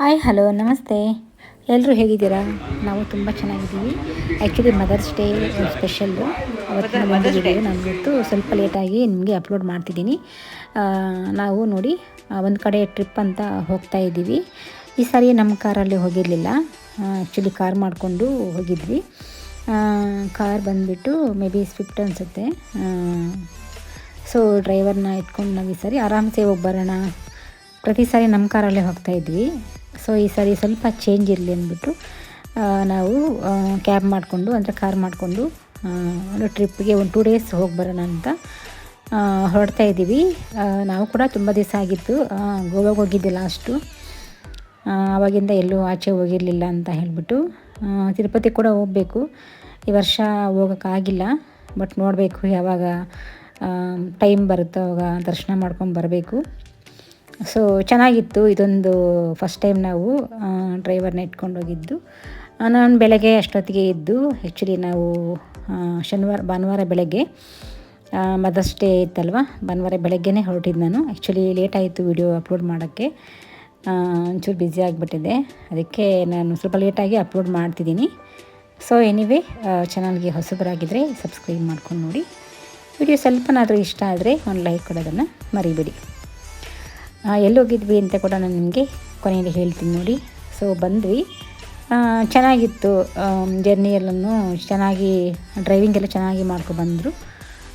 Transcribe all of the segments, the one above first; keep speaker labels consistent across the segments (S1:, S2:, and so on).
S1: Hi hello ನಮಸ್ತೆ. ಎಲ್ಲರೂ ಹೇಗಿದ್ದೀರಾ? ನಾವು ತುಂಬ ಚೆನ್ನಾಗಿದ್ದೀವಿ. ಆ್ಯಕ್ಚುಲಿ ಮದರ್ಸ್ ಡೇ ಸ್ಪೆಷಲ್ಲು ಅವತ್ತಿನ ಮದರ್ಸ್ ಡೇ ನಾನು ಇವತ್ತು ಸ್ವಲ್ಪ ಲೇಟಾಗಿ ನಿಮಗೆ ಅಪ್ಲೋಡ್ ಮಾಡ್ತಿದ್ದೀನಿ. ನಾವು ನೋಡಿ ಒಂದು ಕಡೆ ಟ್ರಿಪ್ ಅಂತ ಹೋಗ್ತಾ ಇದ್ದೀವಿ. ಈ ಸಾರಿ ನಮ್ಮ ಕಾರಲ್ಲಿ ಹೋಗಿರಲಿಲ್ಲ. ಆ್ಯಕ್ಚುಲಿ ಕಾರ್ ಮಾಡಿಕೊಂಡು ಹೋಗಿದ್ವಿ. ಕಾರ್ ಬಂದುಬಿಟ್ಟು ಮೇ ಬಿ ಸ್ವಿಫ್ಟ್ ಅನಿಸುತ್ತೆ. ಸೊ ಡ್ರೈವರ್ನ ಇಟ್ಕೊಂಡು ನಾವು ಈ ಸಾರಿ ಆರಾಮ್ಸೆ ಹೋಗಿ ಬರೋಣ. ಪ್ರತಿ ಸಾರಿ ನಮ್ಮ ಕಾರಲ್ಲೇ ಹೋಗ್ತಾ ಇದ್ವಿ. ಸೊ ಈ ಸಾರಿ ಸ್ವಲ್ಪ ಚೇಂಜ್ ಇರಲಿ ಅಂದ್ಬಿಟ್ಟು ನಾವು ಕ್ಯಾಬ್ ಮಾಡಿಕೊಂಡು, ಅಂದರೆ ಕಾರ್ ಮಾಡಿಕೊಂಡು ಒಂದು ಟ್ರಿಪ್ಗೆ ಒಂದು ಟೂ ಡೇಸ್ ಹೋಗಿ ಬರೋಣ ಅಂತ ಹೊರಡ್ತಾ ಇದ್ದೀವಿ. ನಾವು ಕೂಡ ತುಂಬ ದಿವಸ ಆಗಿತ್ತು ಗೋವಾಗೆ ಹೋಗಿದ್ದೆ ಲಾಸ್ಟು ಆವಾಗಿಂದ ಎಲ್ಲೂ ಆಚೆ ಹೋಗಿರಲಿಲ್ಲ ಅಂತ ಹೇಳಿಬಿಟ್ಟು ತಿರುಪತಿ ಕೂಡ ಹೋಗಬೇಕು. ಈ ವರ್ಷ ಹೋಗೋಕ್ಕಾಗಿಲ್ಲ ಬಟ್ ನೋಡಬೇಕು ಯಾವಾಗ ಟೈಮ್ ಬರುತ್ತೋ ಅವಾಗ ದರ್ಶನ ಮಾಡ್ಕೊಂಡು ಬರಬೇಕು. ಸೊ ಚೆನ್ನಾಗಿತ್ತು. ಇದೊಂದು ಫಸ್ಟ್ ಟೈಮ್ ನಾವು ಡ್ರೈವರ್ನ ಇಟ್ಕೊಂಡು ಹೋಗಿದ್ದು. ನಾನು ಬೆಳಗ್ಗೆ ಅಷ್ಟೊತ್ತಿಗೆ ಇದ್ದು ಆ್ಯಕ್ಚುಲಿ ನಾವು ಶನಿವಾರ, ಭಾನುವಾರ ಬೆಳಗ್ಗೆ ಮದರ್ಸ್ ಡೇ ಇತ್ತಲ್ವ? ಭಾನುವಾರ ಬೆಳಗ್ಗೆನೇ ಹೊರಟಿದ್ದು ನಾನು. ಆ್ಯಕ್ಚುಲಿ ಲೇಟ್ ಆಯಿತು ವಿಡಿಯೋ ಅಪ್ಲೋಡ್ ಮಾಡೋಕ್ಕೆ. ಒಂಚೂರು ಬ್ಯುಸಿ ಆಗಿಬಿಟ್ಟಿದೆ. ಅದಕ್ಕೆ ನಾನು ಸ್ವಲ್ಪ ಲೇಟಾಗಿ ಅಪ್ಲೋಡ್ ಮಾಡ್ತಿದ್ದೀನಿ. ಸೊ ಎನಿವೇ ಚಾನಲ್ಗೆ ಹೊಸಬರಾಗಿದ್ದರೆ ಸಬ್ಸ್ಕ್ರೈಬ್ ಮಾಡ್ಕೊಂಡು ನೋಡಿ. ವಿಡಿಯೋ ಸ್ವಲ್ಪನಾದರೂ ಇಷ್ಟ ಆದರೆ ಒಂದು ಲೈಕ್ ಕೊಡೋದನ್ನು ಮರಿಬೇಡಿ. ಆ, ಎಲ್ಲಿ ಹೋಗಿದ್ವಿ ಅಂತ ಕೂಡ ನಾನು ನಿಮಗೆ ಕೊನೆಯಲ್ಲಿ ಹೇಳ್ತೀನಿ ನೋಡಿ. ಸೊ ಬಂದ್ವಿ. ಚೆನ್ನಾಗಿತ್ತು ಚೆನ್ನಾಗಿತ್ತು ಜರ್ನಿಯಲ್ಲೂ ಚೆನ್ನಾಗಿ ಡ್ರೈವಿಂಗ್ ಎಲ್ಲ ಚೆನ್ನಾಗಿ ಮಾಡ್ಕೊಬಂದರು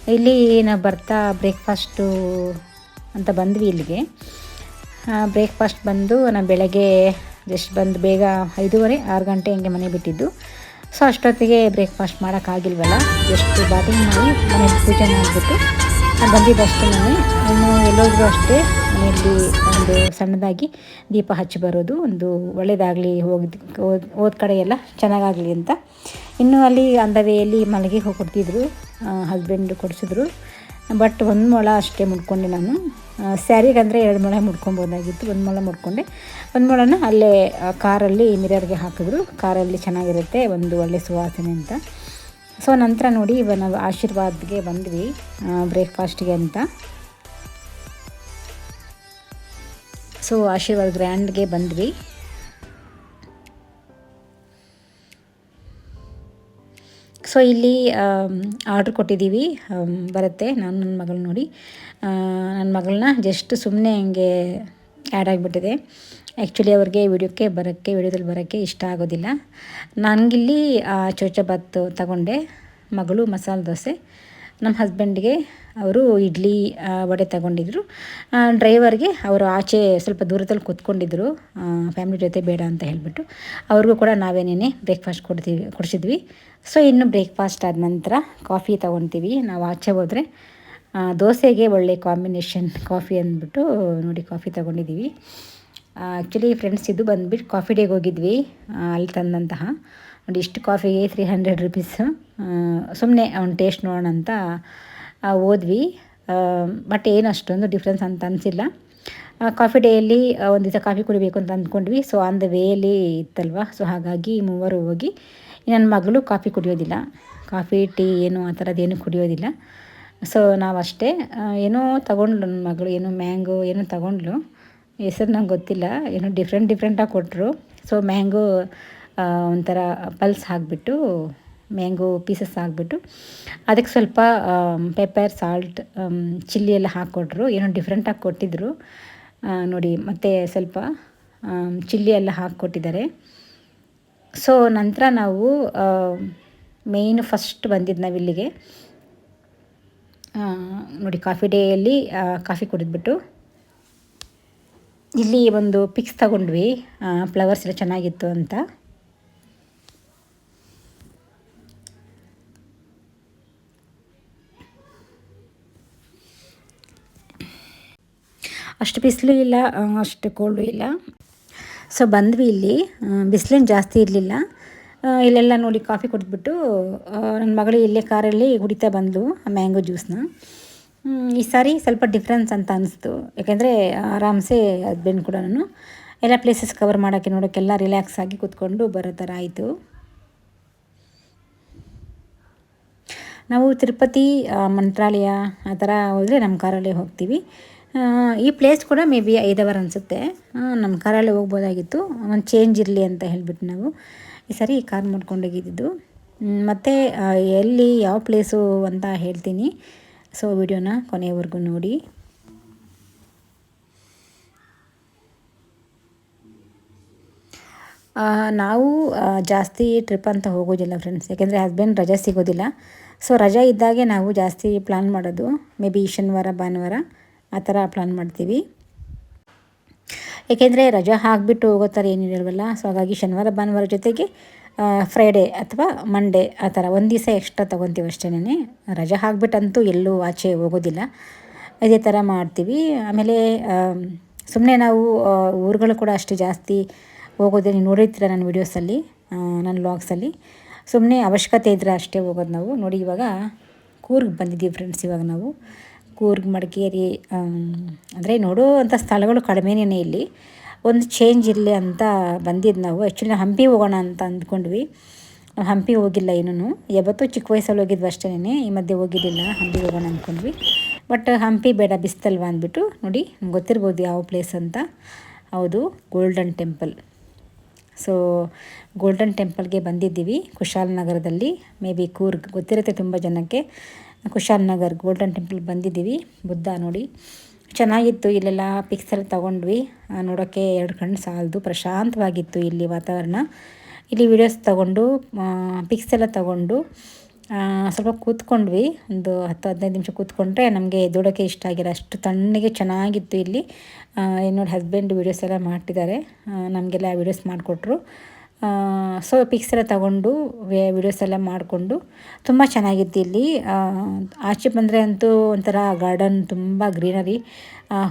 S1: ಇಲ್ಲಿ ನಾವು ಬರ್ತಾ ಬ್ರೇಕ್ಫಾಸ್ಟು ಅಂತ ಬಂದ್ವಿ ಇಲ್ಲಿಗೆ. ಬ್ರೇಕ್ಫಾಸ್ಟ್ ಬಂದು ನಾನು ಬೆಳಗ್ಗೆ ಜಸ್ಟ್ ಬಂದು ಬೇಗ ಐದೂವರೆ ಆರು ಗಂಟೆ ಹಂಗೆ ಮನೆ ಬಿಟ್ಟಿದ್ದು. ಸೊ ಅಷ್ಟೊತ್ತಿಗೆ ಬ್ರೇಕ್ಫಾಸ್ಟ್ ಮಾಡೋಕ್ಕಾಗಿಲ್ವಲ್ಲ ಜಸ್ಟ್ ಬಾಟಿಂಗ್ ಮಾಡಿ ಮನೆ ಪೂಜೆ ಮಾಡಿಬಿಟ್ಟು ಬಂದಿದ್ದಷ್ಟೇ ನಾನು. ಇನ್ನು ಎಲ್ಲೋದ್ರೂ ಅಷ್ಟೇ ಮನೆಯಲ್ಲಿ ಒಂದು ಸಣ್ಣದಾಗಿ ದೀಪ ಹಚ್ಚಿ ಬರೋದು ಒಂದು ಒಳ್ಳೆಯದಾಗಲಿ ಹೋಗಿದ್ ಓದ್ ಕಡೆ ಎಲ್ಲ ಚೆನ್ನಾಗಾಗಲಿ ಅಂತ. ಇನ್ನು ಅಲ್ಲಿ ಅಂದವೆಯಲ್ಲಿ ಮಲಗಿ ಹೋಗಿ ಕೊಡ್ತಿದ್ರು ಹಸ್ಬೆಂಡ್ ಕೊಡಿಸಿದ್ರು. ಬಟ್ ಒಂದು ಮೊಳ ಅಷ್ಟೇ ಮುಡ್ಕೊಂಡೆ ನಾನು. ಸ್ಯಾರಿಗಂದರೆ ಎರಡು ಮೊಳ ಮುಡ್ಕೊಬೋದಾಗಿತ್ತು ಒಂದು ಮೊಳ ಮುಡ್ಕೊಂಡೆ. ಒಂದು ಮೊಳನ ಅಲ್ಲೇ ಕಾರಲ್ಲಿ ಮಿರರ್ಗೆ ಹಾಕಿದ್ರು. ಕಾರಲ್ಲಿ ಚೆನ್ನಾಗಿರುತ್ತೆ, ಒಂದು ಒಳ್ಳೆ ಸುವಾಸನೆ ಅಂತ. ಸೊ, ನಂತರ ನೋಡಿ ಇವಾಗ ನಾವು ಆಶೀರ್ವಾದ್ಗೆ ಬಂದ್ವಿ ಬ್ರೇಕ್ಫಾಸ್ಟ್ಗೆ ಅಂತ. ಸೊ, ಆಶೀರ್ವಾದ್ ಗ್ರ್ಯಾಂಡ್ಗೆ ಬಂದ್ವಿ. ಸೊ, ಇಲ್ಲಿ ಆರ್ಡ್ರ್ ಕೊಟ್ಟಿದ್ದೀವಿ ಬರುತ್ತೆ, ನಾನು ನನ್ನ ಮಗಳು ನೋಡಿ. ನನ್ನ ಮಗಳನ್ನ ಜಸ್ಟ್ ಸುಮ್ಮನೆ ಹಂಗೆ ಆ್ಯಡ್ ಆಗಿಬಿಟ್ಟಿದೆ. ಆ್ಯಕ್ಚುಲಿ ಅವ್ರಿಗೆ ವಿಡಿಯೋಕ್ಕೆ ಬರೋಕ್ಕೆ, ವಿಡಿಯೋದಲ್ಲಿ ಬರೋಕ್ಕೆ ಇಷ್ಟ ಆಗೋದಿಲ್ಲ. ನನಗಿಲ್ಲಿ ಚೋಚಬಾತ್ ತಗೊಂಡೆ, ಮಗಳು ಮಸಾಲೆ ದೋಸೆ. ನಮ್ಮ ಹಸ್ಬೆಂಡ್ಗೆ ಅವರು ಇಡ್ಲಿ ವಡೆ ತಗೊಂಡಿದ್ರು. ಡ್ರೈವರ್ಗೆ ಅವರು ಆಚೆ ಸ್ವಲ್ಪ ದೂರದಲ್ಲಿ ಕೂತ್ಕೊಂಡಿದ್ರು. ಫ್ಯಾಮಿಲಿ ಜೊತೆ ಬೇಡ ಅಂತ ಹೇಳಿಬಿಟ್ಟು. ಅವ್ರಿಗೂ ಕೂಡ ನಾವೇನೇನೆ ಬ್ರೇಕ್ಫಾಸ್ಟ್ ಕೊಡ್ತೀವಿ, ಕೊಡಿಸಿದ್ವಿ. ಸೊ ಇನ್ನು ಬ್ರೇಕ್ಫಾಸ್ಟ್ ಆದ ನಂತರ ಕಾಫಿ ತೊಗೊತೀವಿ. ನಾವು ಆಚೆ ಹೋದರೆ ದೋಸೆಗೆ ಒಳ್ಳೆ ಕಾಂಬಿನೇಷನ್ ಕಾಫಿ ಅಂದ್ಬಿಟ್ಟು ನೋಡಿ ಕಾಫಿ ತೊಗೊಂಡಿದ್ದೀವಿ. ಆ್ಯಕ್ಚುಲಿ ಫ್ರೆಂಡ್ಸ್ ಇದು ಬಂದುಬಿಟ್ಟು ಕಾಫಿ ಡೇಗೆ ಹೋಗಿದ್ವಿ. ಅಲ್ಲಿ ತಂದಂತಹ. ನೋಡಿ, ಇಷ್ಟು ಕಾಫಿಗೆ ತ್ರೀ ಹಂಡ್ರೆಡ್ ರುಪೀಸು ಸುಮ್ಮನೆ ಅವ್ನು ಟೇಸ್ಟ್ ನೋಡೋಣ ಅಂತ ಹೋದ್ವಿ. ಬಟ್ ಏನು ಅಷ್ಟೊಂದು ಡಿಫ್ರೆನ್ಸ್ ಅಂತ ಅನಿಸಿಲ್ಲ. ಕಾಫಿ ಡೇಯಲ್ಲಿ ಒಂದು ದಿವಸ ಕಾಫಿ ಕುಡಿಬೇಕು ಅಂತ ಅಂದ್ಕೊಂಡ್ವಿ. ಸೊ ಆನ್ ದ ವೇಯಲ್ಲಿ ಇತ್ತಲ್ವ? ಸೊ ಹಾಗಾಗಿ ಮೂವರು ಹೋಗಿ, ನನ್ನ ಮಗಳು ಕಾಫಿ ಕುಡಿಯೋದಿಲ್ಲ. ಕಾಫಿ ಟೀ ಏನು, ಆ ಥರದ್ದೇನು ಕುಡಿಯೋದಿಲ್ಲ. ಸೊ ಅಷ್ಟೇ ಏನೋ ತಗೊಂಡ್ಲು ನನ್ನ ಮಗಳು, ಏನೋ ಮ್ಯಾಂಗೋ ಏನೋ ತಗೊಂಡ್ಲು ಹೆಸರು ನಂಗೆ ಗೊತ್ತಿಲ್ಲ, ಏನೋ ಡಿಫ್ರೆಂಟ್ ಡಿಫ್ರೆಂಟಾಗಿ ಕೊಟ್ಟರು ಸೊ ಮ್ಯಾಂಗೋ ಒಂಥರ ಪಲ್ಸ್ ಹಾಕಿಬಿಟ್ಟು ಮ್ಯಾಂಗೋ ಪೀಸಸ್ ಹಾಕ್ಬಿಟ್ಟು ಅದಕ್ಕೆ ಸ್ವಲ್ಪ ಪೆಪ್ಪರ್ ಸಾಲ್ಟ್ ಚಿಲ್ಲಿ ಎಲ್ಲ ಹಾಕ್ಕೊಟ್ರು ಏನೋ ಡಿಫ್ರೆಂಟಾಗಿ ಕೊಟ್ಟಿದ್ದರು ನೋಡಿ, ಮತ್ತು ಸ್ವಲ್ಪ ಚಿಲ್ಲಿ ಎಲ್ಲ ಹಾಕ್ಕೊಟ್ಟಿದ್ದಾರೆ ಸೊ ನಂತರ ನಾವು ಮೇಯ್ನು ಫಸ್ಟ್ ಬಂದಿದ್ದು ನಾವು ಇಲ್ಲಿಗೆ ನೋಡಿ ಕಾಫಿ ಡೇಯಲ್ಲಿ ಕಾಫಿ ಕುಡಿದ್ಬಿಟ್ಟು ಇಲ್ಲಿ ಒಂದು ಪಿಕ್ಸ್ ತಗೊಂಡ್ವಿ. ಫ್ಲವರ್ಸ್ ಎಲ್ಲ ಚೆನ್ನಾಗಿತ್ತು ಅಂತ. ಅಷ್ಟು ಬಿಸಿಲು ಇಲ್ಲ ಅಷ್ಟು ಕೋಲ್ಡು ಇಲ್ಲ. ಸೊ ಬಂದ್ವಿ ಇಲ್ಲಿ. ಬಿಸಿಲೇನು ಜಾಸ್ತಿ ಇರಲಿಲ್ಲ. ಇಲ್ಲೆಲ್ಲ ನೋಡಿ ಕಾಫಿ ಕುಡಿದ್ಬಿಟ್ಟು ನನ್ನ ಮಗಳು ಇಲ್ಲೇ ಕಾರಲ್ಲಿ ಕುಡಿತಾ ಬಂದಳು ಮ್ಯಾಂಗೋ ಜ್ಯೂಸ್ನ ಈ ಸಾರಿ ಸ್ವಲ್ಪ ಡಿಫ್ರೆನ್ಸ್ ಅಂತ ಅನಿಸ್ತು. ಯಾಕೆಂದರೆ ಆರಾಮ್ಸೆ ಹಸ್ಬೆಂಡ್ ಕೂಡ ನಾನು. ಎಲ್ಲ ಪ್ಲೇಸಸ್ ಕವರ್ ಮಾಡೋಕ್ಕೆ ನೋಡೋಕ್ಕೆಲ್ಲ ರಿಲ್ಯಾಕ್ಸ್ ಆಗಿ ಕೂತ್ಕೊಂಡು ಬರೋ ಥರ ಆಯಿತು. ನಾವು ತಿರುಪತಿ ಮಂತ್ರಾಲಯ ಆ ಥರ ಹೋದರೆ ನಮ್ಮ ಕಾರಲ್ಲೇ ಹೋಗ್ತೀವಿ. ಈ ಪ್ಲೇಸ್ ಕೂಡ ಮೇ ಬಿ ಐದು ಅವರ್ ಅನಿಸುತ್ತೆ ನಮ್ಮ ಕಾರಲ್ಲೇ ಹೋಗ್ಬೋದಾಗಿತ್ತು. ಒಂದು ಚೇಂಜ್ ಇರಲಿ ಅಂತ ಹೇಳಿಬಿಟ್ಟು ನಾವು ಈ ಸರಿ ಕಾರ್ ಮಾಡ್ಕೊಂಡೋಗಿದ್ದು ಮತ್ತು ಎಲ್ಲಿ ಯಾವ ಪ್ಲೇಸು ಅಂತ ಹೇಳ್ತೀನಿ. ಸೊ ವಿಡಿಯೋನ ಕೊನೆಯವರೆಗೂ ನೋಡಿ. ನಾವು ಜಾಸ್ತಿ ಟ್ರಿಪ್ ಅಂತ ಹೋಗೋದಿಲ್ಲ ಫ್ರೆಂಡ್ಸ್ ಯಾಕೆಂದರೆ ಹಸ್ಬೆಂಡ್ ರಜೆ ಸಿಗೋದಿಲ್ಲ. ಸೊ ರಜೆ ಇದ್ದಾಗೆ ನಾವು ಜಾಸ್ತಿ ಪ್ಲ್ಯಾನ್ ಮಾಡೋದು. ಮೇ ಬಿ ಶನಿವಾರ, ಭಾನುವಾರ ಆ ಥರ ಪ್ಲ್ಯಾನ್ ಮಾಡ್ತೀವಿ. ಏಕೆಂದರೆ ರಜಾ ಹಾಕಿಬಿಟ್ಟು ಹೋಗೋ ಥರ ಏನಿರಲ್ವಲ್ಲ ಸೊ ಹಾಗಾಗಿ ಶನಿವಾರ, ಭಾನುವಾರ ಜೊತೆಗೆ ಫ್ರೈಡೇ ಅಥವಾ ಮಂಡೇ ಆ ಥರ ಒಂದು ದಿವಸ ಎಕ್ಸ್ಟ್ರಾ ತೊಗೊತೀವಿ ಅಷ್ಟೇ ರಜೆ ಹಾಕ್ಬಿಟ್ಟಂತೂ ಎಲ್ಲೂ ಆಚೆ ಹೋಗೋದಿಲ್ಲ. ಇದೇ ಥರ ಮಾಡ್ತೀವಿ. ಆಮೇಲೆ ಸುಮ್ಮನೆ ನಾವು ಊರುಗಳು ಕೂಡ ಅಷ್ಟು ಜಾಸ್ತಿ ಹೋಗೋದೇ ನೀವು ನೋಡಿರ್ತೀರ ನನ್ನ ವೀಡಿಯೋಸಲ್ಲಿ ನನ್ನ ವ್ಲಾಗ್ಸಲ್ಲಿ ಸುಮ್ಮನೆ ಅವಶ್ಯಕತೆ ಇದ್ದರೆ ಅಷ್ಟೇ ಹೋಗೋದು ನಾವು. ನೋಡಿ ಇವಾಗ ಕೂರ್ಗ್ ಬಂದಿದ್ದೀವಿ ಫ್ರೆಂಡ್ಸ್ ಇವಾಗ ನಾವು. ಕೂರ್ಗ್, ಮಡಿಕೇರಿ ಅಂದರೆ ನೋಡುವಂಥ ಸ್ಥಳಗಳು ಕಡಿಮೆನೇ ಇಲ್ಲಿ. ಒಂದು ಚೇಂಜ್ ಇರಲಿ ಅಂತ ಬಂದಿದ್ದು ನಾವು. ಆ್ಯಕ್ಚುಲಿ ಹಂಪಿ ಹೋಗೋಣ ಅಂತ ಅಂದ್ಕೊಂಡ್ವಿ. ಹಂಪಿ ಹೋಗಿಲ್ಲ ಇನ್ನೂ ಯಾವತ್ತೂ ಚಿಕ್ಕ ವಯಸ್ಸಲ್ಲಿ ಹೋಗಿದ್ವಿ ಅಷ್ಟೇ ಈ ಮಧ್ಯೆ ಹೋಗಿದ್ದಿಲ್ಲ. ಹಂಪಿ ಹೋಗೋಣ ಅಂದ್ಕೊಂಡ್ವಿ. ಬಟ್ ಹಂಪಿ ಬೇಡ ಬಿಸ್ತಲ್ವಾ ಅಂದ್ಬಿಟ್ಟು ನೋಡಿ ಗೊತ್ತಿರ್ಬೋದು ಯಾವ ಪ್ಲೇಸ್ ಅಂತ. ಹೌದು ಗೋಲ್ಡನ್ ಟೆಂಪಲ್ ಸೊ ಗೋಲ್ಡನ್ ಟೆಂಪಲ್ಗೆ ಬಂದಿದ್ದೀವಿ ಕುಶಾಲ್ ನಗರದಲ್ಲಿ. ಮೇ ಬಿ ಕೂರ್ಗ್ ಗೊತ್ತಿರುತ್ತೆ ತುಂಬ ಜನಕ್ಕೆ. ಕುಶಾಲ್ ನಗರ್ ಗೋಲ್ಡನ್ ಟೆಂಪಲ್ ಬಂದಿದ್ದೀವಿ. ಬುದ್ಧ ನೋಡಿ. ಚೆನ್ನಾಗಿತ್ತು, ಇಲ್ಲೆಲ್ಲ ಪಿಕ್ಸೆಲ್ ತೊಗೊಂಡ್ವಿ. ನೋಡೋಕ್ಕೆ ಎರಡು ಕಣ್ಣು ಸಾಲದು, ಪ್ರಶಾಂತವಾಗಿತ್ತು ಇಲ್ಲಿ ವಾತಾವರಣ. ಇಲ್ಲಿ ವಿಡಿಯೋಸ್ ತೊಗೊಂಡು ಪಿಕ್ಸೆಲ್ಲ ತಗೊಂಡು ಸ್ವಲ್ಪ ಕೂತ್ಕೊಂಡ್ವಿ. ಒಂದು ಹತ್ತು, ಹದಿನೈದು ನಿಮಿಷ ಕೂತ್ಕೊಂಡ್ರೆ ನಮಗೆ ಎದ್ದೋಡೋಕ್ಕೆ ಇಷ್ಟ ಆಗಿಲ್ಲ. ಅಷ್ಟು ತಣ್ಣಗೆ ಚೆನ್ನಾಗಿತ್ತು ಇಲ್ಲಿ. ನೋಡಿ ಹಸ್ಬೆಂಡ್ ವೀಡಿಯೋಸ್ ಎಲ್ಲ ಮಾಡ್ತಿದ್ದಾರೆ. ನಮಗೆಲ್ಲ ವೀಡಿಯೋಸ್ ಮಾಡಿಕೊಟ್ರು. ಸೊ ಪಿಕ್ಸ್ ಎಲ್ಲ ತಗೊಂಡು ವಿಡಿಯೋಸ್ ಎಲ್ಲ ಮಾಡಿಕೊಂಡು, ತುಂಬ ಚೆನ್ನಾಗಿತ್ತು ಇಲ್ಲಿ. ಆಚೆ ಬಂದರೆ ಅಂತೂ ಒಂಥರ ಗಾರ್ಡನ್ ತುಂಬ ಗ್ರೀನರಿ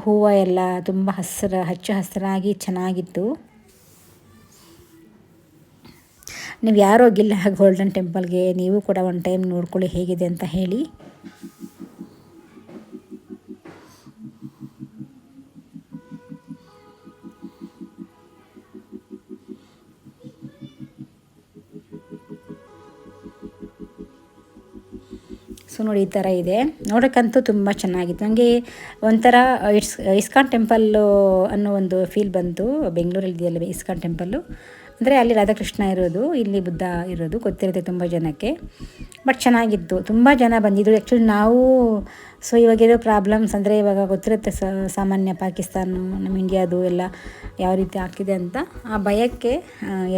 S1: ಹೂವು ಎಲ್ಲ ತುಂಬ ಹಸಿರು, ಹಚ್ಚ ಹಸಿರಾಗಿ ಚೆನ್ನಾಗಿತ್ತು. ನೀವು ಯಾರು ಹೋಗಿಲ್ಲ ಗೋಲ್ಡನ್ ಟೆಂಪಲ್ಗೆ ನೀವು ಕೂಡ ಒಂದು ಟೈಮ್ ನೋಡ್ಕೊಳ್ಳಿ ಹೇಗಿದೆ ಅಂತ ಹೇಳಿ. ನೋಡಿ ಈ ಥರ ಇದೆ. ನೋಡೋಕ್ಕಂತೂ ತುಂಬ ಚೆನ್ನಾಗಿತ್ತು. ನನಗೆ ಒಂಥರ ಇಟ್ಸ್ ಇಸ್ಕಾನ್ ಟೆಂಪಲ್ಲು ಅನ್ನೋ ಒಂದು ಫೀಲ್ ಬಂತು. ಬೆಂಗಳೂರಲ್ಲಿ ಇದೆಯಲ್ಲ ಇಸ್ಕಾನ್ ಟೆಂಪಲ್ಲು. ಅಂದರೆ ಅಲ್ಲಿ ರಾಧಾಕೃಷ್ಣ ಇರೋದು, ಇಲ್ಲಿ ಬುದ್ಧ ಇರೋದು, ಗೊತ್ತಿರುತ್ತೆ ತುಂಬ ಜನಕ್ಕೆ. ಬಟ್ ಚೆನ್ನಾಗಿತ್ತು. ತುಂಬ ಜನ ಬಂದಿದ್ದರು ಆ್ಯಕ್ಚುಲಿ ನಾವು ಸೊ ಇವಾಗಿರೋ ಪ್ರಾಬ್ಲಮ್ಸ್ ಅಂದರೆ ಇವಾಗ ಗೊತ್ತಿರುತ್ತೆ ಸಾಮಾನ್ಯ ಪಾಕಿಸ್ತಾನ ನಮ್ಮ ಇಂಡಿಯಾದು ಎಲ್ಲ ಯಾವ ರೀತಿ ಆಗ್ತಿದೆ ಅಂತ. ಆ ಭಯಕ್ಕೆ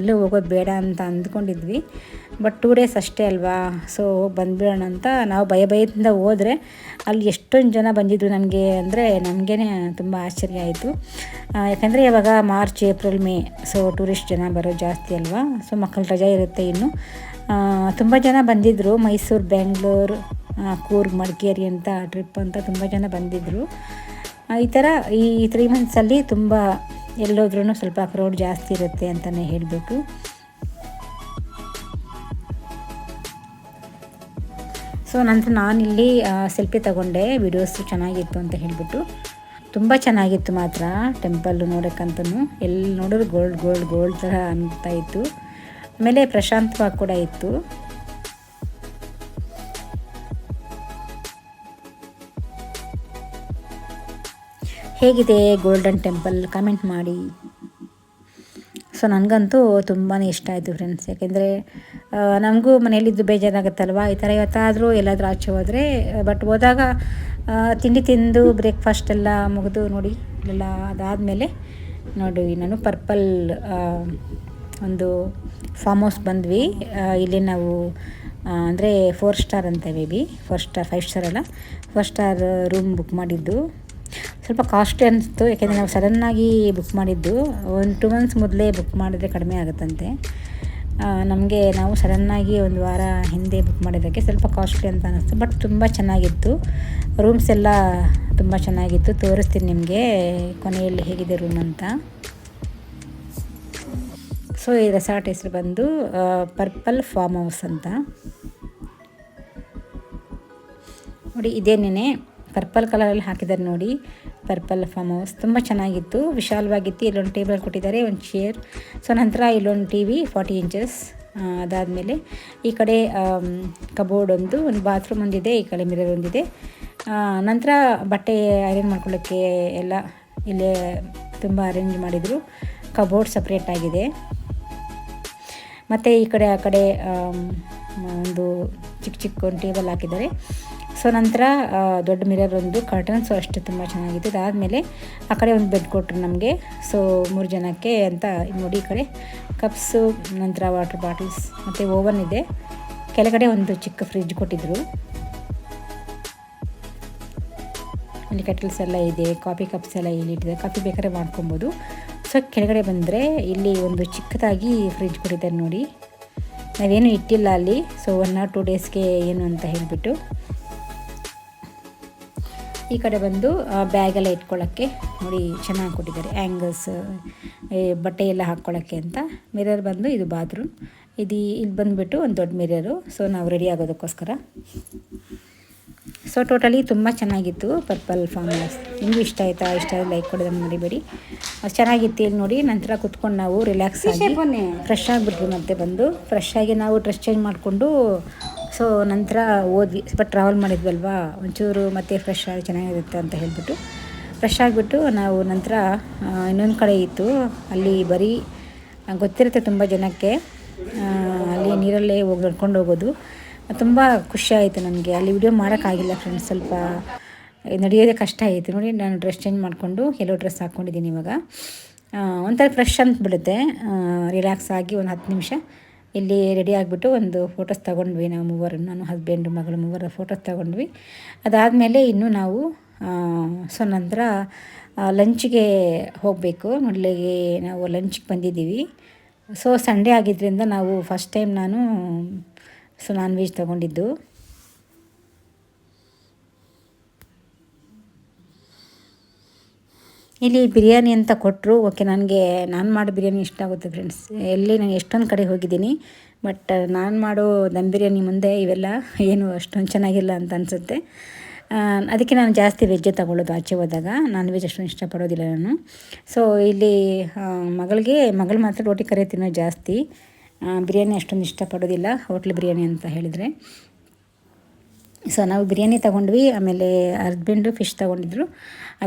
S1: ಎಲ್ಲೂ ಹೋಗೋದು ಬೇಡ ಅಂತ ಅಂದ್ಕೊಂಡಿದ್ವಿ. ಬಟ್ ಟೂ ಡೇಸ್ ಅಷ್ಟೇ ಅಲ್ವಾ? ಸೊ ಹೋಗಿ ಬಂದುಬಿಡೋಣ ಅಂತ ನಾವು ಭಯ ಭಯದಿಂದ ಹೋದರೆ ಅಲ್ಲಿ ಎಷ್ಟೊಂದು ಜನ ಬಂದಿದ್ರು ನಮಗೆ ಅಂದರೆ ನಮಗೇ ತುಂಬ ಆಶ್ಚರ್ಯ ಆಯಿತು. ಯಾಕಂದರೆ ಇವಾಗ March April May so tourist ಜನ ಬರೋದು ಜಾಸ್ತಿ ಅಲ್ವಾ? ಸೊ ಮಕ್ಕಳ ರಜಾ ಇರುತ್ತೆ ಇನ್ನು. ತುಂಬ ಜನ ಬಂದಿದ್ದರು ಮೈಸೂರು, ಬೆಂಗಳೂರು ಕೂರ್ಗ್ ಮಡಿಕೇರಿ ಅಂತ ಟ್ರಿಪ್ ಅಂತ ತುಂಬ ಜನ ಬಂದಿದ್ದರು ಈ ಥರ ಈ ತ್ರೀ ಮಂತ್ಸಲ್ಲಿ ತುಂಬ ಎಲ್ಲೋದ್ರೂ ಸ್ವಲ್ಪ ಕ್ರೌಡ್ ಜಾಸ್ತಿ ಇರುತ್ತೆ ಅಂತಲೇ ಹೇಳಬೇಕು. ಸೊ ನಂತರ ನಾನಿಲ್ಲಿ ಸೆಲ್ಫಿ ತಗೊಂಡೆ. ವಿಡಿಯೋಸು ಚೆನ್ನಾಗಿತ್ತು ಅಂತ ಹೇಳಿಬಿಟ್ಟು. ತುಂಬ ಚೆನ್ನಾಗಿತ್ತು ಮಾತ್ರ. ಟೆಂಪಲ್ಲು ನೋಡೋಕ್ಕಂತೂ ಎಲ್ಲಿ ನೋಡಿದ್ರು ಗೋಲ್ಡ್ ಗೋಲ್ಡ್ ಗೋಲ್ಡ್ ಥರ ಅಂತ ಇತ್ತು. ಆಮೇಲೆ ಪ್ರಶಾಂತವಾಗಿ ಕೂಡ ಇತ್ತು. ಹೇಗಿದೆ ಗೋಲ್ಡನ್ ಟೆಂಪಲ್ ಕಮೆಂಟ್ ಮಾಡಿ. ಸೊ ನನಗಂತೂ ತುಂಬಾ ಇಷ್ಟ ಆಯಿತು ಫ್ರೆಂಡ್ಸ್ ಯಾಕೆಂದರೆ ನಮಗೂ ಮನೆಯಲ್ಲಿದ್ದು ಬೇಜಾರಾಗುತ್ತಲ್ವ? ಈ ಥರ ಇವತ್ತಾದರೂ ಎಲ್ಲಾದರೂ ಆಚೆ ಹೋದರೆ ಬಟ್ ಹೋದಾಗ ತಿಂಡಿ ತಿಂದು ಬ್ರೇಕ್ಫಾಸ್ಟ್ ಎಲ್ಲ ಮುಗಿದು ನೋಡಿ, ಎಲ್ಲ ಅದಾದಮೇಲೆ ನೋಡಿ, ನಾನು ಪರ್ಪಲ್ ಒಂದು ಫಾರ್ಮ್ ಹೌಸ್ ಬಂದ್ವಿ. ಇಲ್ಲಿ ನಾವು ಅಂದರೆ ಫೋರ್ ಸ್ಟಾರ್ ಅಂತ maybe four star five star ಅಲ್ಲ. ಫೋರ್ ಸ್ಟಾರ್ ರೂಮ್ ಬುಕ್ ಮಾಡಿದ್ದು. ಸ್ವಲ್ಪ ಕಾಸ್ಟ್ಲಿ ಅನಿಸ್ತು, ಯಾಕೆಂದರೆ ನಾವು ಸಡನ್ನಾಗಿ ಬುಕ್ ಮಾಡಿದ್ದು. ಒಂದು ಟು ಮಂತ್ಸ್ ಮೊದಲೇ ಬುಕ್ ಮಾಡಿದ್ರೆ ಕಡಿಮೆ ಆಗುತ್ತಂತೆ. ನಮಗೆ ನಾವು ಸಡನ್ನಾಗಿ ಒಂದು ವಾರ ಹಿಂದೆ ಬುಕ್ ಮಾಡಿದ್ದಕ್ಕೆ ಸ್ವಲ್ಪ ಕಾಸ್ಟ್ಲಿ ಅಂತ ಅನ್ನಿಸ್ತು ಬಟ್ ತುಂಬ ಚೆನ್ನಾಗಿತ್ತು. ರೂಮ್ಸ್ ಎಲ್ಲ ತುಂಬ ಚೆನ್ನಾಗಿತ್ತು. ತೋರಿಸ್ತೀನಿ ನಿಮಗೆ ಕೊನೆಯಲ್ಲಿ ಹೇಗಿದೆ ರೂಮ್ ಅಂತ. ಸೊ ಈ ರೆಸಾರ್ಟ್ ಹೆಸರು ಬಂದು ಪರ್ಪಲ್ ಫಾರ್ಮ್ ಹೌಸ್ ಅಂತ. ನೋಡಿ ಇದೇನೇ ಪರ್ಪಲ್ ಕಲರಲ್ಲಿ ಹಾಕಿದ್ದಾರೆ ನೋಡಿ. ಪರ್ಪಲ್ ಫಾರ್ಮ್ ಹೌಸ್ ತುಂಬ ಚೆನ್ನಾಗಿತ್ತು. ವಿಶಾಲವಾಗಿತ್ತು. ಇಲ್ಲೊಂದು ಟೇಬಲ್ ಕೊಟ್ಟಿದ್ದಾರೆ, ಒಂದು ಚೇರ್. ಸೊ, ನಂತರ ಇಲ್ಲೊಂದು ಟಿ ವಿ, ಫಾರ್ಟಿ ಇಂಚಸ್ ಅದಾದಮೇಲೆ ಈ ಕಡೆ ಕಬೋರ್ಡ್ ಒಂದು ಒಂದು ಬಾತ್ರೂಮ್ ಒಂದಿದೆ, ಈ ಕಡೆ ಮಿರರ್ ಒಂದಿದೆ. ನಂತರ ಬಟ್ಟೆ ಐರನ್ ಮಾಡ್ಕೊಳ್ಳೋಕ್ಕೆ ಎಲ್ಲ ಇಲ್ಲೇ ತುಂಬ ಅರೇಂಜ್ ಮಾಡಿದರು. ಕಬೋರ್ಡ್ ಸಪ್ರೇಟ್ ಆಗಿದೆ. ಮತ್ತು ಈ ಕಡೆ, ಆ ಕಡೆ ಒಂದು ಚಿಕ್ಕ ಚಿಕ್ಕ ಒಂದು ಟೇಬಲ್ ಹಾಕಿದ್ದಾರೆ. ಸೊ, ನಂತರ ದೊಡ್ಡ ಮಿರರ್ ಒಂದು ಕರ್ಟನ್ಸು ಅಷ್ಟು ತುಂಬ ಚೆನ್ನಾಗಿದೆ ಅದಾದಮೇಲೆ ಆ ಕಡೆ ಒಂದು ಬೆಡ್ ಕೊಟ್ಟರು ನಮಗೆ. ಸೊ, ಮೂರು ಜನಕ್ಕೆ ಅಂತ ನೋಡಿ ಈ ಕಡೆ. ಕಪ್ಸು, ನಂತರ ವಾಟರ್ ಬಾಟಲ್ಸ್, ಮತ್ತು ಓವನ್ ಇದೆ. ಕೆಳಗಡೆ ಒಂದು ಚಿಕ್ಕ ಫ್ರಿಜ್ ಕೊಟ್ಟಿದ್ದರು ಅಲ್ಲಿ ಕೆಟಲ್ಸ್ ಎಲ್ಲ ಇದೆ, ಕಾಫಿ ಕಪ್ಸ್ ಎಲ್ಲ ಇಲ್ಲಿ ಇಟ್ಟಿದೆ ಕಾಫಿ ಬೇಕಾದ್ರೆ ಮಾಡ್ಕೊಬೋದು. ಸೊ ಕೆಳಗಡೆ ಬಂದರೆ ಇಲ್ಲಿ ಒಂದು ಚಿಕ್ಕದಾಗಿ ಫ್ರಿಜ್ ಕೊಟ್ಟಿದ್ದಾರೆ ನೋಡಿ. ನಾವೇನು ಇಟ್ಟಿಲ್ಲ ಅಲ್ಲಿ ಸೊ ಒನ್ ಆರ್ ಟೂ ಡೇಸ್ಗೆ ಏನು ಅಂತ ಹೇಳಿಬಿಟ್ಟು. ಈ ಕಡೆ ಬಂದು ಬ್ಯಾಗೆಲ್ಲ ಇಟ್ಕೊಳ್ಳೋಕ್ಕೆ ನೋಡಿ ಚೆನ್ನಾಗಿ ಕೊಟ್ಟಿದ್ದಾರೆ. ಆ್ಯಂಗಲ್ಸ್ ಬಟ್ಟೆ ಎಲ್ಲ ಹಾಕ್ಕೊಳ್ಳೋಕ್ಕೆ ಅಂತ. ಮಿರರ್ ಬಂದು ಇದು ಬಾತ್ರೂಮ್ ಇದು ಇಲ್ಲಿ ಬಂದುಬಿಟ್ಟು ಒಂದು ದೊಡ್ಡ ಮಿರರು ಸೊ ನಾವು ರೆಡಿ ಆಗೋದಕ್ಕೋಸ್ಕರ. ಸೊ ಟೋಟಲಿ ತುಂಬ ಚೆನ್ನಾಗಿತ್ತು ಪರ್ಪಲ್ ಫಾರ್ಮ್ ಹೌಸ್ ನಿಮಗೂ ಇಷ್ಟ ಆಯಿತಾ? ಇಷ್ಟ ಲೈಕ್ ಕೊಡೋದನ್ನು ಮರಿಬೇಡಿ. ಚೆನ್ನಾಗಿತ್ತು ಇಲ್ಲಿ ನೋಡಿ. ನಂತರ ಕುತ್ಕೊಂಡು ನಾವು ರಿಲ್ಯಾಕ್ಸ್ ಆಗಿ ಫ್ರೆಶ್ ಆಗಿಬಿಟ್ವಿ ಮತ್ತೆ ಬಂದು. ಫ್ರೆಶ್ ಆಗಿ ನಾವು ಡ್ರೆಸ್ ಚೇಂಜ್ ಮಾಡಿಕೊಂಡು ಸೊ ನಂತರ ಹೋದ್ವಿ. ಸ್ವಲ್ಪ ಟ್ರಾವೆಲ್ ಮಾಡಿದ್ವಲ್ವಾ? ಒಂಚೂರು ಮತ್ತೆ ಫ್ರೆಶ್ ಆಗಿ ಚೆನ್ನಾಗಿರುತ್ತೆ ಅಂತ ಹೇಳಿಬಿಟ್ಟು. ಫ್ರೆಶ್ ಆಗಿಬಿಟ್ಟು ನಾವು ನಂತರ ಇನ್ನೊಂದು ಕಡೆ ಇತ್ತು. ಅಲ್ಲಿ ಬರೀ ಗೊತ್ತಿರುತ್ತೆ ತುಂಬ ಜನಕ್ಕೆ. ಅಲ್ಲಿ ನೀರಲ್ಲೇ ಹೋಗಿ ನಡ್ಕೊಂಡು ಹೋಗೋದು. ತುಂಬ ಖುಷಿ ಆಯಿತು ನನಗೆ. ಅಲ್ಲಿ ವಿಡಿಯೋ ಮಾಡೋಕ್ಕಾಗಿಲ್ಲ ಫ್ರೆಂಡ್ಸ್ ಸ್ವಲ್ಪ, ನಡೆಯೋದೇ ಕಷ್ಟ ಆಯಿತು. ನೋಡಿ, ನಾನು ಡ್ರೆಸ್ ಚೇಂಜ್ ಮಾಡಿಕೊಂಡು ಎಲ್ಲೋ ಡ್ರೆಸ್ ಹಾಕ್ಕೊಂಡಿದ್ದೀನಿ ಇವಾಗ. ಒಂಥರ ಫ್ರೆಶ್ ಅಂತ ಬಿಡುತ್ತೆ. ರಿಲ್ಯಾಕ್ಸ್ ಆಗಿ ಒಂದು ಹತ್ತು ನಿಮಿಷ ಇಲ್ಲಿ ರೆಡಿ ಆಗಿಬಿಟ್ಟು ಒಂದು ಫೋಟೋಸ್ ತಗೊಂಡ್ವಿ ನಾವು ಮೂವರು ನಾನು ಹಸ್ಬೆಂಡು ಮಗಳು ಮೂವರ ಫೋಟೋಸ್ ತಗೊಂಡ್ವಿ. ಅದಾದಮೇಲೆ ಇನ್ನು ನಾವು ಸೊ ನಂತರ ಲಂಚ್ಗೆ ಹೋಗಬೇಕು. ಮೊದಲಿಗೆ ನಾವು ಲಂಚ್ಗೆ ಬಂದಿದ್ದೀವಿ. ಸೊ ಸಂಡೇ ಆಗಿದ್ದರಿಂದ ನಾವು ಫಸ್ಟ್ ಟೈಮ್ ನಾನು ಸೊ ನಾನ್ ವೆಜ್ ತೊಗೊಂಡಿದ್ದು. ಇಲ್ಲಿ ಬಿರಿಯಾನಿ ಅಂತ ಕೊಟ್ಟರು ಓಕೆ ನನಗೆ, ನಾನು ಮಾಡೋ ಬಿರಿಯಾನಿ ಇಷ್ಟ ಆಗುತ್ತೆ ಫ್ರೆಂಡ್ಸ್ ಎಲ್ಲಿ ನಾನು ಎಷ್ಟೊಂದು ಕಡೆ ಹೋಗಿದ್ದೀನಿ ಬಟ್ ನಾನು ಮಾಡೋ ದಮ್ ಬಿರಿಯಾನಿ ಮುಂದೆ ಇವೆಲ್ಲ ಏನು ಅಷ್ಟೊಂದು ಚೆನ್ನಾಗಿಲ್ಲ ಅಂತ ಅನಿಸುತ್ತೆ. ಅದಕ್ಕೆ ನಾನು ಜಾಸ್ತಿ ವೆಜ್ಜೇ ತಗೊಳ್ಳೋದು ಆಚೆ ಹೋದಾಗ. ನಾನ್ ವೆಜ್ ಅಷ್ಟೊಂದು ಇಷ್ಟಪಡೋದಿಲ್ಲ ನಾನು. ಸೊ ಇಲ್ಲಿ ಮಗಳಿಗೆ, ಮಗಳು ಮಾತ್ರ ರೋಟಿ ಕರಿ ತಿನ್ನೋದು ಜಾಸ್ತಿ. ಬಿರಿಯಾನಿ ಅಷ್ಟೊಂದು ಇಷ್ಟಪಡೋದಿಲ್ಲ, ಹೋಟ್ಲ್ ಬಿರಿಯಾನಿ ಅಂತ ಹೇಳಿದರೆ. ಸೊ ನಾವು ಬಿರಿಯಾನಿ ತಗೊಂಡ್ವಿ, ಆಮೇಲೆ ಹಸ್ಬೆಂಡು ಫಿಶ್ ತಗೊಂಡಿದ್ರು.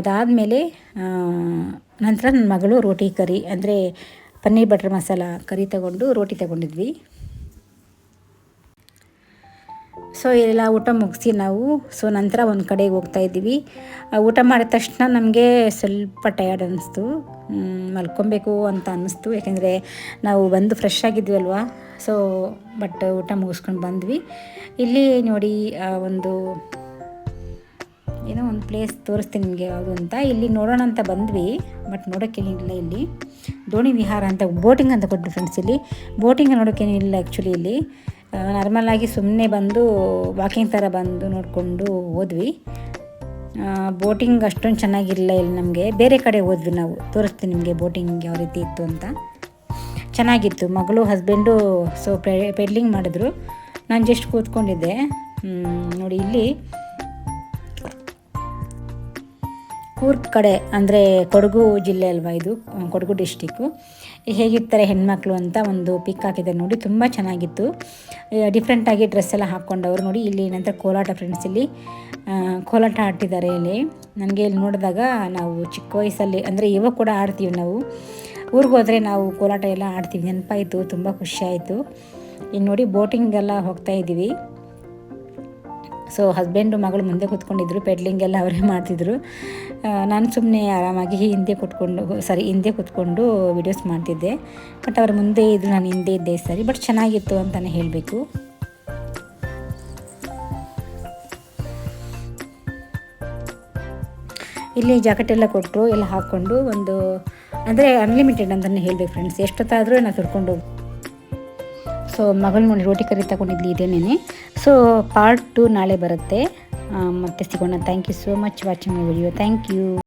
S1: ಅದಾದಮೇಲೆ ನಂತರ ನನ್ನ ಮಗಳು ರೋಟಿ ಕರಿ, ಅಂದರೆ ಪನ್ನೀರ್ ಬಟರ್ ಮಸಾಲ ಕರಿ ತಗೊಂಡು ರೋಟಿ ತಗೊಂಡಿದ್ವಿ. ಸೊ ಎಲ್ಲ ಊಟ ಮುಗಿಸಿ ನಾವು ಸೊ ನಂತರ ಒಂದು ಕಡೆಗೆ ಹೋಗ್ತಾ ಇದ್ದೀವಿ. ಊಟ ಮಾಡಿದ ತಕ್ಷಣ ನಮಗೆ ಸ್ವಲ್ಪ ಟಯರ್ಡ್ ಅನ್ನಿಸ್ತು ಮಲ್ಕೊಬೇಕು ಅಂತ ಅನ್ನಿಸ್ತು ಯಾಕೆಂದರೆ ನಾವು ಬಂದು ಫ್ರೆಶ್ ಆಗಿದ್ವಲ್ವಾ? ಸೊ ಬಟ್ ಊಟ ಮುಗಿಸ್ಕೊಂಡು ಬಂದ್ವಿ. ಇಲ್ಲಿ ನೋಡಿ ಒಂದು ಏನೋ ಒಂದು ಪ್ಲೇಸ್ ತೋರಿಸ್ತೀನಿ ನಿಮಗೆ ಯಾವುದು ಅಂತ. ಇಲ್ಲಿ ನೋಡೋಣ ಅಂತ ಬಂದ್ವಿ ಬಟ್ ನೋಡೋಕ್ಕೇನಿಲ್ಲ ಇಲ್ಲಿ ದೋಣಿ ವಿಹಾರ ಅಂತ ಬೋಟಿಂಗ್ ಅಂತ ಕೊಟ್ಟು ಫ್ರೆಂಡ್ಸ್ ಇಲ್ಲಿ. ಬೋಟಿಂಗ್ ನೋಡೋಕ್ಕೇನಿಲ್ಲ ಆ್ಯಕ್ಚುಲಿ ಇಲ್ಲಿ. ನಾರ್ಮಲ್ ಆಗಿ ಸುಮ್ಮನೆ ಬಂದು ವಾಕಿಂಗ್ ಥರ ಬಂದು ನೋಡಿಕೊಂಡು ಹೋದ್ವಿ. ಬೋಟಿಂಗ್ ಅಷ್ಟೊಂದು ಚೆನ್ನಾಗಿರಲಿಲ್ಲ ಇಲ್ಲಿ ನಮಗೆ. ಬೇರೆ ಕಡೆ ಹೋದ್ವಿ ನಾವು. ತೋರಿಸ್ತೀನಿ ನಿಮಗೆ ಬೋಟಿಂಗ್ ಯಾವ ರೀತಿ ಇತ್ತು ಅಂತ. ಚೆನ್ನಾಗಿತ್ತು. ಮಗಳು ಹಸ್ಬೆಂಡು ಸೊ ಪೆಡ್ಲಿಂಗ್ ಮಾಡಿದ್ರು. ನಾನು ಜಸ್ಟ್ ಕೂತ್ಕೊಂಡಿದ್ದೆ. ನೋಡಿ ಇಲ್ಲಿ ಕೂರ್ಗ್ ಕಡೆ ಅಂದರೆ ಕೊಡಗು ಜಿಲ್ಲೆ ಅಲ್ವಾ ಇದು? ಕೊಡಗು ಡಿಸ್ಟಿಕ್ಕು ಹೇಗಿರ್ತಾರೆ ಹೆಣ್ಮಕ್ಳು ಅಂತ ಒಂದು ಪಿಕ್ ಹಾಕಿದ್ದಾರೆ ನೋಡಿ, ತುಂಬ ಚೆನ್ನಾಗಿತ್ತು. ಡಿಫ್ರೆಂಟಾಗಿ ಡ್ರೆಸ್ ಎಲ್ಲ ಹಾಕ್ಕೊಂಡವ್ರು ನೋಡಿ, ಇಲ್ಲಿ ನಂತರ ಕೋಲಾಟ ಫ್ರೆಂಡ್ಸ್ ಇಲ್ಲಿ. ಕೋಲಾಟ ಆಡ್ತಿದ್ದಾರೆ ಇಲ್ಲಿ. ನನಗೆ ಇಲ್ಲಿ ನೋಡಿದಾಗ ನಾವು ಚಿಕ್ಕ ವಯಸ್ಸಲ್ಲಿ, ಅಂದರೆ ಇವಾಗ ಕೂಡ ಆಡ್ತೀವಿ ನಾವು. ಊರಿಗೆ ಹೋದರೆ ನಾವು ಕೋಲಾಟ ಎಲ್ಲ ಆಡ್ತೀವಿ, ನೆನಪಾಯಿತು, ತುಂಬ ಖುಷಿಯಾಯಿತು ಇನ್ನು ನೋಡಿ ಬೋಟಿಂಗೆಲ್ಲ ಹೋಗ್ತಾ ಇದ್ದೀವಿ. ಸೊ ಹಸ್ಬೆಂಡು ಮಗಳು ಮುಂದೆ ಕೂತ್ಕೊಂಡಿದ್ರು ಪೆಡ್ಲಿಂಗ್ ಎಲ್ಲ ಅವರೇ ಮಾಡ್ತಿದ್ರು. ನಾನು ಸುಮ್ಮನೆ ಆರಾಮಾಗಿ ಹಿಂದೆ ಕೂತ್ಕೊಂಡು ಸಾರಿ ಹಿಂದೆ ಕೂತ್ಕೊಂಡು ವಿಡಿಯೋಸ್ ಮಾಡ್ತಿದ್ದೆ. ಬಟ್ ಅವ್ರ ಮುಂದೆ ಇದು ನಾನು ಹಿಂದೆ ಇದ್ದೆ, ಸರಿ ಬಟ್ ಚೆನ್ನಾಗಿತ್ತು ಅಂತಲೇ ಹೇಳಬೇಕು. ಇಲ್ಲಿ ಜಾಕೆಟ್ ಎಲ್ಲ ಕೊಟ್ಟರು, ಎಲ್ಲ ಹಾಕ್ಕೊಂಡು ಒಂದು, ಅಂದರೆ ಅನ್ಲಿಮಿಟೆಡ್ ಅಂತಲೇ ಹೇಳಬೇಕು ಫ್ರೆಂಡ್ಸ್ ಎಷ್ಟೊತ್ತಾದರೂ ನಾನು ತಿಳ್ಕೊಂಡು ಸೊ ಮಗಳ ನೋಡಿ ರೋಟಿ ಕರಿ ತಗೊಂಡಿದ್ಲಿ ಇದೇನೇ ಸೊ ಪಾರ್ಟ್ ಟು ನಾಳೆ ಬರುತ್ತೆ. ಮತ್ತೆ ಸಿಗೋಣ thank you so much watching my video thank you